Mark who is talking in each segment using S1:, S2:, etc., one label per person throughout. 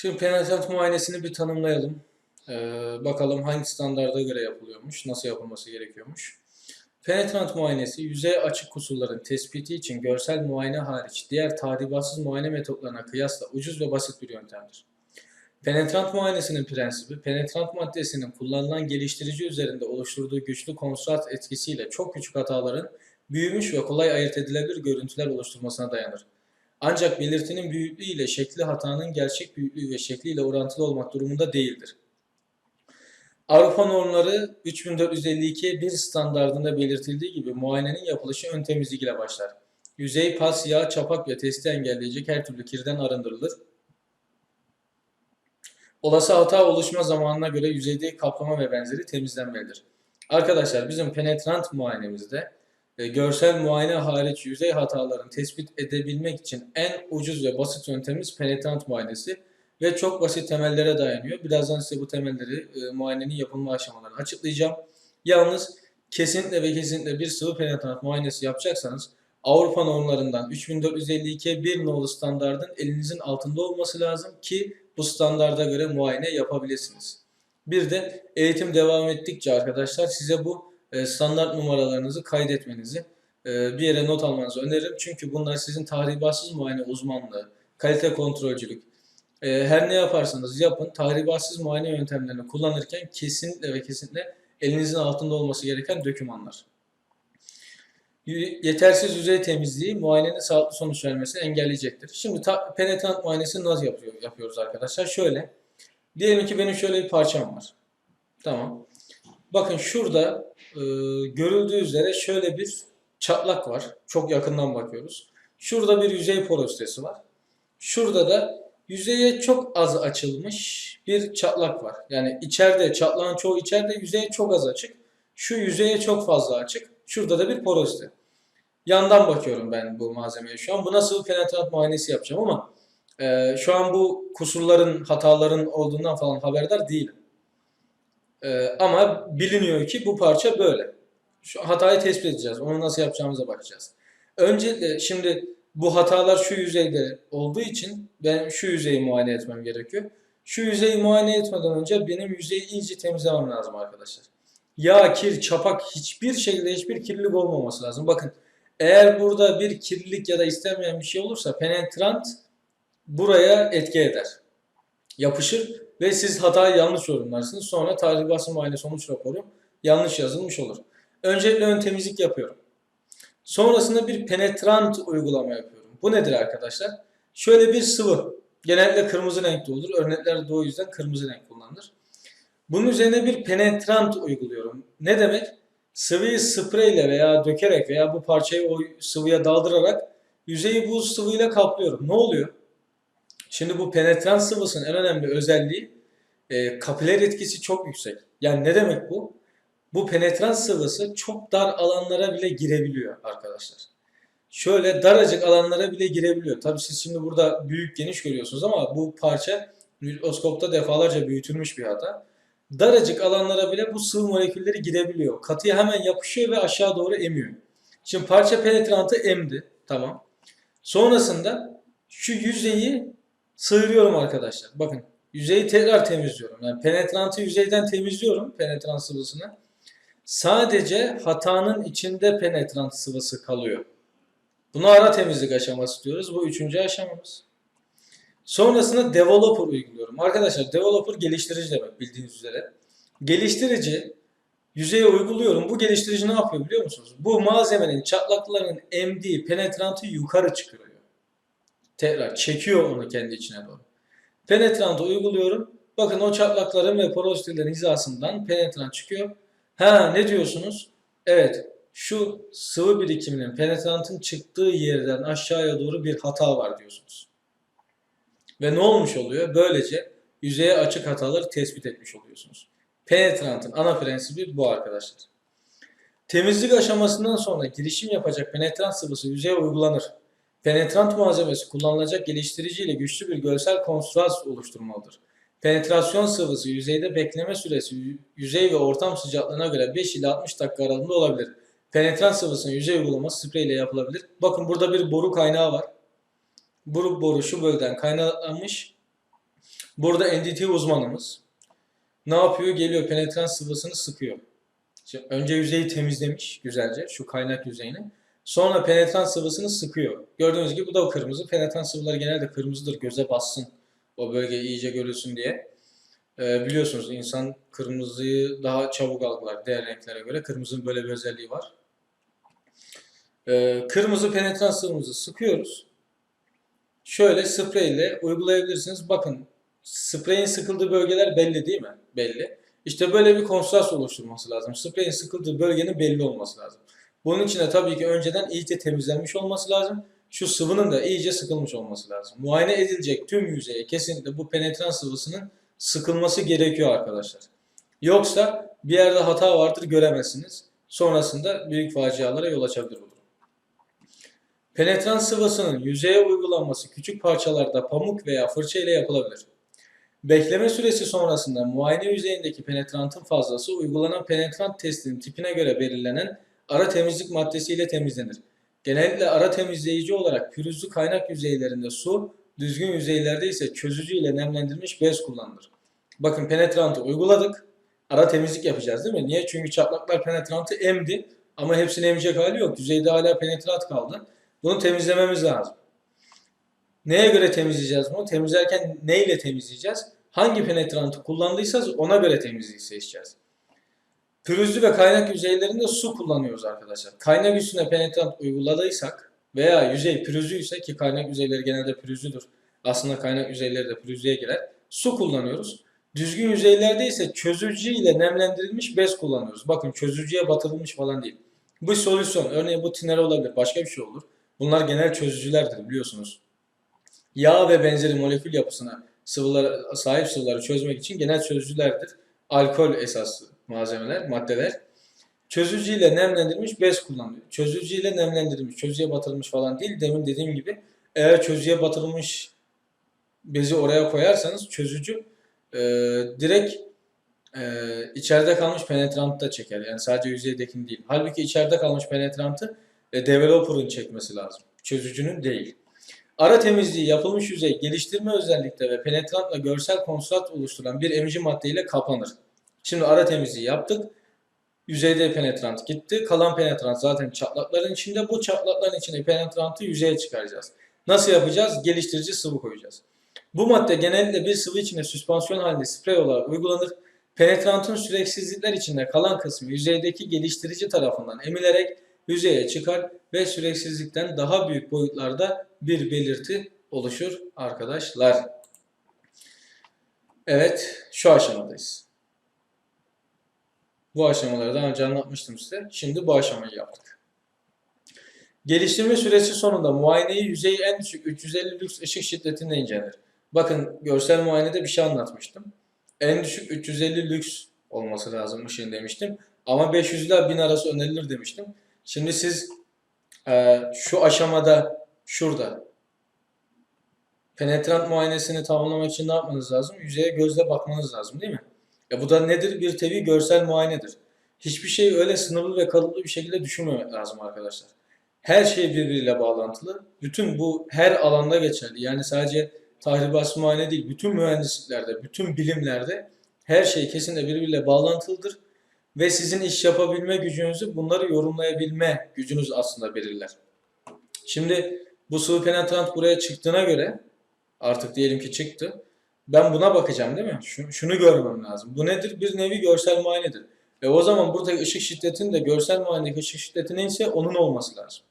S1: Şimdi penetrant muayenesini bir tanımlayalım. Ee, bakalım hangi standarda göre yapılıyormuş, nasıl yapılması gerekiyormuş. Penetrant muayenesi, yüzey açık kusurların tespiti için görsel muayene hariç diğer tahribatsız muayene metotlarına kıyasla ucuz ve basit bir yöntemdir. Penetrant muayenesinin prensibi, penetrant maddesinin kullanılan geliştirici üzerinde oluşturduğu güçlü konstrat etkisiyle çok küçük hataların büyümüş ve kolay ayırt edilebilir görüntüler oluşturmasına dayanır. Ancak belirtinin büyüklüğü ile şekli hatanın gerçek büyüklüğü ve şekliyle orantılı olmak durumunda değildir. Avrupa normları 3452 1 standardında belirtildiği gibi muayenenin yapılışı ön ile başlar. Yüzey, pas, yağ, çapak ve testi engelleyecek her türlü kirden arındırılır. Olası hata oluşma zamanına göre yüzeydeki kaplama ve benzeri temizlenmelidir. Arkadaşlar bizim penetrant muayenemizde görsel muayene hariç yüzey hatalarını tespit edebilmek için en ucuz ve basit yöntemimiz penetrant muayenesi ve çok basit temellere dayanıyor. Birazdan size bu temelleri e, muayenenin yapılma aşamalarını açıklayacağım. Yalnız kesinlikle ve kesinlikle bir sıvı penetrant muayenesi yapacaksanız Avrupa normlarından 3452 bir nolu standardın elinizin altında olması lazım ki bu standarda göre muayene yapabilirsiniz. Bir de eğitim devam ettikçe arkadaşlar size bu e, standart numaralarınızı kaydetmenizi e, bir yere not almanızı öneririm. Çünkü bunlar sizin tahribatsız muayene uzmanlığı, kalite kontrolcülük, e, her ne yaparsanız yapın tahribatsız muayene yöntemlerini kullanırken kesinlikle ve kesinlikle elinizin altında olması gereken dokümanlar. Yetersiz yüzey temizliği muayenenin sağlıklı sonuç vermesini engelleyecektir. Şimdi penetrant muayenesini nasıl yapıyor, yapıyoruz arkadaşlar? Şöyle. Diyelim ki benim şöyle bir parçam var. Tamam. Bakın şurada e, görüldüğü üzere şöyle bir çatlak var. Çok yakından bakıyoruz. Şurada bir yüzey porositesi var. Şurada da yüzeye çok az açılmış bir çatlak var. Yani içeride çatlağın çoğu içeride yüzeye çok az açık. Şu yüzeye çok fazla açık. Şurada da bir porosite. Yandan bakıyorum ben bu malzemeye şu an. Bu nasıl penetrant muayenesi yapacağım ama e, şu an bu kusurların, hataların olduğundan falan haberdar değilim. E, ama biliniyor ki bu parça böyle. Şu hatayı tespit edeceğiz. Onu nasıl yapacağımıza bakacağız. Öncelikle şimdi bu hatalar şu yüzeyde olduğu için ben şu yüzeyi muayene etmem gerekiyor. Şu yüzeyi muayene etmeden önce benim yüzeyi iyice temizlemem lazım arkadaşlar. Yağ, kir, çapak hiçbir şekilde hiçbir kirlilik olmaması lazım. Bakın eğer burada bir kirlilik ya da istenmeyen bir şey olursa penetrant buraya etki eder. Yapışır ve siz hatayı yanlış yorumlarsınız. Sonra tahribatı muayene sonuç raporu yanlış yazılmış olur. Öncelikle ön temizlik yapıyorum. Sonrasında bir penetrant uygulama yapıyorum. Bu nedir arkadaşlar? Şöyle bir sıvı. Genellikle kırmızı renkte olur. Örneklerde de o yüzden kırmızı renk kullanılır. Bunun üzerine bir penetrant uyguluyorum. Ne demek? Sıvıyı spreyle veya dökerek veya bu parçayı o sıvıya daldırarak yüzeyi bu sıvıyla kaplıyorum. Ne oluyor? Şimdi bu penetrant sıvısının en önemli özelliği e, kapiler etkisi çok yüksek. Yani ne demek bu? Bu penetrant sıvısı çok dar alanlara bile girebiliyor arkadaşlar. Şöyle daracık alanlara bile girebiliyor. Tabii siz şimdi burada büyük geniş görüyorsunuz ama bu parça mikroskopta defalarca büyütülmüş bir hata. Daracık alanlara bile bu sıvı molekülleri girebiliyor. Katıya hemen yapışıyor ve aşağı doğru emiyor. Şimdi parça penetrantı emdi. Tamam. Sonrasında şu yüzeyi sıyırıyorum arkadaşlar. Bakın yüzeyi tekrar temizliyorum. Yani penetrantı yüzeyden temizliyorum penetrant sıvısını. Sadece hatanın içinde penetrant sıvısı kalıyor. Buna ara temizlik aşaması diyoruz. Bu üçüncü aşamamız. Sonrasında developer uyguluyorum. Arkadaşlar developer geliştirici demek bildiğiniz üzere. Geliştirici yüzeye uyguluyorum. Bu geliştirici ne yapıyor biliyor musunuz? Bu malzemenin çatlaklarının emdiği penetrantı yukarı çıkarıyor. Tekrar çekiyor onu kendi içine doğru. Penetrantı uyguluyorum. Bakın o çatlakların ve porositelerin hizasından penetrant çıkıyor. Ha ne diyorsunuz? Evet şu sıvı birikiminin penetrantın çıktığı yerden aşağıya doğru bir hata var diyorsunuz. Ve ne olmuş oluyor? Böylece yüzeye açık hataları tespit etmiş oluyorsunuz. Penetrantın ana prensibi bu arkadaşlar. Temizlik aşamasından sonra girişim yapacak penetrant sıvısı yüzeye uygulanır. Penetrant malzemesi kullanılacak geliştirici ile güçlü bir görsel konstras oluşturmalıdır. Penetrasyon sıvısı yüzeyde bekleme süresi yüzey ve ortam sıcaklığına göre 5 ile 60 dakika aralığında olabilir. Penetrant sıvısının yüzey uygulaması sprey ile yapılabilir. Bakın burada bir boru kaynağı var. Bu boru şu bölgeden kaynaklanmış. Burada NDT uzmanımız ne yapıyor? Geliyor penetrans sıvısını sıkıyor. Şimdi önce yüzeyi temizlemiş güzelce şu kaynak yüzeyini. Sonra penetrans sıvısını sıkıyor. Gördüğünüz gibi bu da kırmızı. Penetrans sıvıları genelde kırmızıdır. Göze bassın. O bölge iyice görülsün diye. Ee, biliyorsunuz insan kırmızıyı daha çabuk algılar diğer renklere göre. Kırmızının böyle bir özelliği var. Ee, kırmızı penetrans sıvımızı sıkıyoruz. Şöyle sprey ile uygulayabilirsiniz. Bakın spreyin sıkıldığı bölgeler belli değil mi? Belli. İşte böyle bir kontrast oluşturması lazım. Spreyin sıkıldığı bölgenin belli olması lazım. Bunun için de tabii ki önceden iyice temizlenmiş olması lazım. Şu sıvının da iyice sıkılmış olması lazım. Muayene edilecek tüm yüzeye kesinlikle bu penetrans sıvısının sıkılması gerekiyor arkadaşlar. Yoksa bir yerde hata vardır göremezsiniz. Sonrasında büyük facialara yol açabilir bu durum. Penetrans sıvısının yüzeye uygulanması küçük parçalarda pamuk veya fırça ile yapılabilir. Bekleme süresi sonrasında muayene yüzeyindeki penetrantın fazlası uygulanan penetrant testinin tipine göre belirlenen ara temizlik maddesi ile temizlenir. Genellikle ara temizleyici olarak pürüzlü kaynak yüzeylerinde su, düzgün yüzeylerde ise çözücü ile nemlendirilmiş bez kullanılır. Bakın penetrantı uyguladık. Ara temizlik yapacağız değil mi? Niye? Çünkü çatlaklar penetrantı emdi ama hepsini emecek hali yok. Yüzeyde hala penetrant kaldı. Bunu temizlememiz lazım. Neye göre temizleyeceğiz bunu? Temizlerken neyle temizleyeceğiz? Hangi penetrantı kullandıysanız ona göre temizliği seçeceğiz. Pürüzlü ve kaynak yüzeylerinde su kullanıyoruz arkadaşlar. Kaynak üstüne penetrant uyguladıysak veya yüzey pürüzlüyse ki kaynak yüzeyleri genelde pürüzlüdür. Aslında kaynak yüzeyleri de pürüzlüye girer. Su kullanıyoruz. Düzgün yüzeylerde ise çözücü ile nemlendirilmiş bez kullanıyoruz. Bakın çözücüye batırılmış falan değil. Bu solüsyon, örneğin bu tiner olabilir, başka bir şey olur. Bunlar genel çözücülerdir biliyorsunuz. Yağ ve benzeri molekül yapısına sıvılara, sahip sıvıları çözmek için genel çözücülerdir. Alkol esaslı malzemeler, maddeler. Çözücüyle nemlendirilmiş bez kullanılıyor. Çözücüyle nemlendirilmiş, çözüye batırılmış falan değil. Demin dediğim gibi eğer çözüye batırılmış bezi oraya koyarsanız çözücü e, direkt e, içeride kalmış penetrantı da çeker. Yani sadece yüzeydekini değil. Halbuki içeride kalmış penetrantı e, developer'ın çekmesi lazım. Çözücünün değil. Ara temizliği yapılmış yüzey geliştirme özellikle ve penetrantla görsel kontrast oluşturan bir emici maddeyle kapanır. Şimdi ara temizliği yaptık. Yüzeyde penetrant gitti. Kalan penetrant zaten çatlakların içinde. Bu çatlakların içinde penetrantı yüzeye çıkaracağız. Nasıl yapacağız? Geliştirici sıvı koyacağız. Bu madde genellikle bir sıvı içinde süspansiyon halinde sprey olarak uygulanır. Penetrantın süreksizlikler içinde kalan kısmı yüzeydeki geliştirici tarafından emilerek yüzeye çıkar ve süreksizlikten daha büyük boyutlarda bir belirti oluşur arkadaşlar. Evet, şu aşamadayız. Bu aşamaları daha önce anlatmıştım size. Şimdi bu aşamayı yaptık. Geliştirme süresi sonunda muayeneyi yüzeyi en düşük 350 lüks ışık şiddetinde incelenir. Bakın görsel muayenede bir şey anlatmıştım. En düşük 350 lüks olması lazım ışığın demiştim. Ama 500 ile 1000 arası önerilir demiştim. Şimdi siz e, şu aşamada şurada penetrant muayenesini tamamlamak için ne yapmanız lazım? Yüzeye gözle bakmanız lazım değil mi? E bu da nedir? Bir tevi görsel muayenedir. Hiçbir şey öyle sınırlı ve kalıplı bir şekilde düşünmemek lazım arkadaşlar. Her şey birbiriyle bağlantılı. Bütün bu her alanda geçerli. Yani sadece tahribat muayene değil, bütün mühendisliklerde, bütün bilimlerde her şey kesinlikle birbiriyle bağlantılıdır. Ve sizin iş yapabilme gücünüzü, bunları yorumlayabilme gücünüz aslında belirler. Şimdi bu sıvı penetrant buraya çıktığına göre, artık diyelim ki çıktı. Ben buna bakacağım değil mi? Şunu, şunu görmem lazım. Bu nedir? Bir nevi görsel muayenedir. E o zaman buradaki ışık şiddetinin de görsel muayenedeki ışık şiddeti neyse onun olması lazım.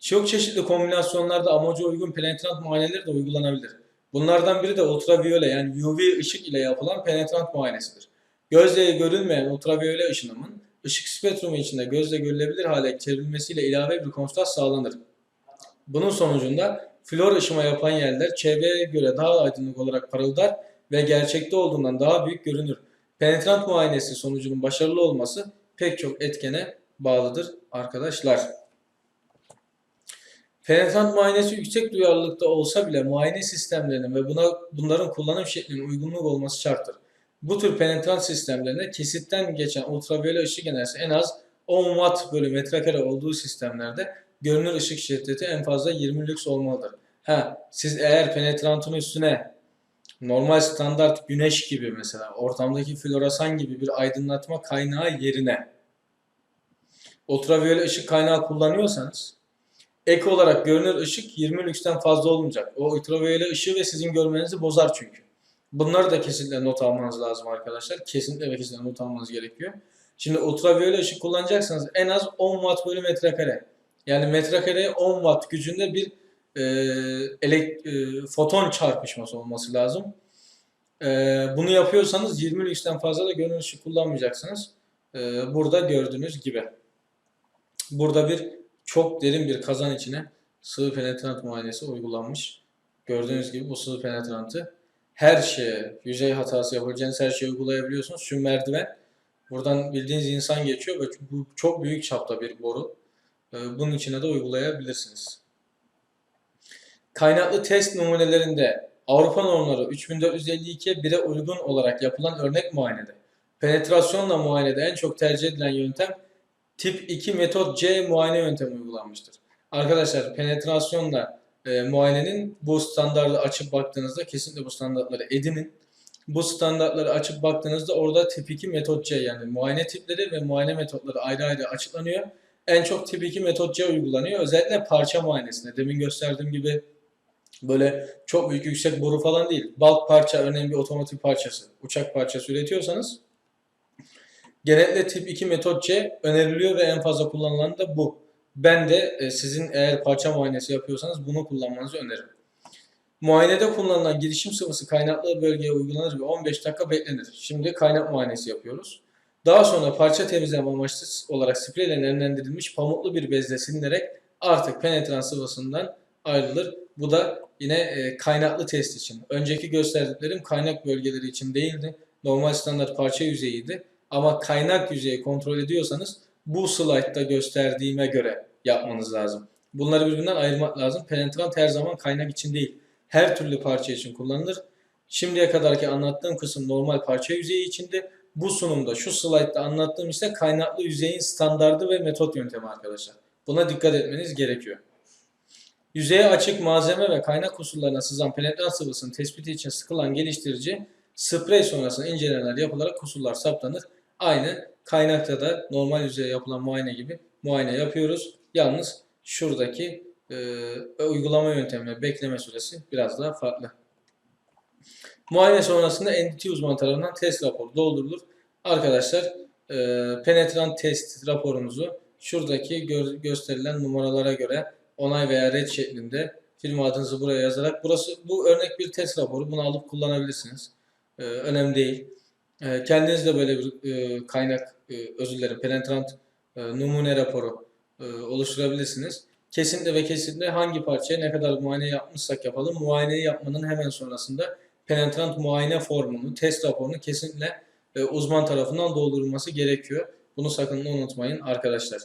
S1: Çok çeşitli kombinasyonlarda amaca uygun penetrant muayeneleri de uygulanabilir. Bunlardan biri de ultraviyole yani UV ışık ile yapılan penetrant muayenesidir. Gözle görülmeyen ultraviyole ışınımın ışık spektrumu içinde gözle görülebilir hale çevrilmesiyle ilave bir kontrast sağlanır. Bunun sonucunda flor ışıma yapan yerler çevreye göre daha aydınlık olarak parıldar ve gerçekte olduğundan daha büyük görünür. Penetrant muayenesi sonucunun başarılı olması pek çok etkene bağlıdır arkadaşlar. Penetrant muayenesi yüksek duyarlılıkta olsa bile muayene sistemlerinin ve buna bunların kullanım şeklinin uygunluk olması şarttır. Bu tür penetrant sistemlerinde kesitten geçen ultraviyole ışık enerjisi en az 10 watt bölü metrekare olduğu sistemlerde görünür ışık şiddeti en fazla 20 lüks olmalıdır. Ha, siz eğer penetrantın üstüne normal standart güneş gibi mesela ortamdaki floresan gibi bir aydınlatma kaynağı yerine ultraviyole ışık kaynağı kullanıyorsanız ek olarak görünür ışık 20 lüks'ten fazla olmayacak. O ultraviyole ışığı ve sizin görmenizi bozar çünkü. Bunları da kesinlikle not almanız lazım arkadaşlar. Kesinlikle ve kesinlikle not almanız gerekiyor. Şimdi ultraviyole ışık kullanacaksanız en az 10 watt bölü metrekare. Yani metrekareye 10 watt gücünde bir e, elek, e, foton çarpışması olması lazım. E, bunu yapıyorsanız 20 lüks'ten fazla da görünür ışık kullanmayacaksınız. E, burada gördüğünüz gibi. Burada bir çok derin bir kazan içine sıvı penetrant muayenesi uygulanmış. Gördüğünüz gibi bu sıvı penetrantı her şeye, yüzey hatası yapabileceğiniz her şeye uygulayabiliyorsunuz. Şu merdiven, buradan bildiğiniz insan geçiyor ve bu çok büyük çapta bir boru. Bunun içine de uygulayabilirsiniz. Kaynaklı test numunelerinde Avrupa normları 3452'ye 1'e uygun olarak yapılan örnek muayenede penetrasyonla muayenede en çok tercih edilen yöntem tip 2 metot C muayene yöntemi uygulanmıştır. Arkadaşlar penetrasyonla e, muayenenin bu standartı açıp baktığınızda kesinlikle bu standartları edinin. Bu standartları açıp baktığınızda orada tip 2 metot C yani muayene tipleri ve muayene metotları ayrı ayrı açıklanıyor. En çok tip 2 metot C uygulanıyor. Özellikle parça muayenesinde. Demin gösterdiğim gibi böyle çok büyük yüksek boru falan değil. Bulk parça örneğin bir otomotiv parçası, uçak parçası üretiyorsanız genellikle tip 2 metot C öneriliyor ve en fazla kullanılan da bu. Ben de e, sizin eğer parça muayenesi yapıyorsanız bunu kullanmanızı öneririm. Muayenede kullanılan girişim sıvısı kaynaklı bölgeye uygulanır ve 15 dakika beklenir. Şimdi kaynak muayenesi yapıyoruz. Daha sonra parça temizleme amaçlı olarak spreyle nemlendirilmiş pamuklu bir bezle silinerek artık penetrans sıvısından ayrılır. Bu da yine e, kaynaklı test için. Önceki gösterdiklerim kaynak bölgeleri için değildi. Normal standart parça yüzeyiydi. Ama kaynak yüzeyi kontrol ediyorsanız bu slaytta gösterdiğime göre yapmanız lazım. Bunları birbirinden ayırmak lazım. Penetrant her zaman kaynak için değil. Her türlü parça için kullanılır. Şimdiye kadarki anlattığım kısım normal parça yüzeyi içindi. Bu sunumda şu slaytta anlattığım ise kaynaklı yüzeyin standardı ve metot yöntemi arkadaşlar. Buna dikkat etmeniz gerekiyor. Yüzeye açık malzeme ve kaynak kusurlarına sızan penetrant sıvısının tespiti için sıkılan geliştirici sprey sonrasında incelemeler yapılarak kusurlar saptanır. Aynı kaynakta da normal yüzeye yapılan muayene gibi muayene yapıyoruz. Yalnız şuradaki e, uygulama yöntemi ve bekleme süresi biraz daha farklı. Muayene sonrasında NDT uzman tarafından test raporu doldurulur. Arkadaşlar e, penetrant test raporunuzu şuradaki gö gösterilen numaralara göre onay veya red şeklinde firma adınızı buraya yazarak burası bu örnek bir test raporu. Bunu alıp kullanabilirsiniz. E, önemli değil. E, kendiniz de böyle bir e, kaynak e, özür dilerim penetrant e, numune raporu e, oluşturabilirsiniz. Kesinlikle ve kesinlikle hangi parçaya ne kadar muayene yapmışsak yapalım. Muayeneyi yapmanın hemen sonrasında penetrant muayene formunu, test raporunu kesinlikle e, uzman tarafından doldurulması gerekiyor. Bunu sakın unutmayın arkadaşlar.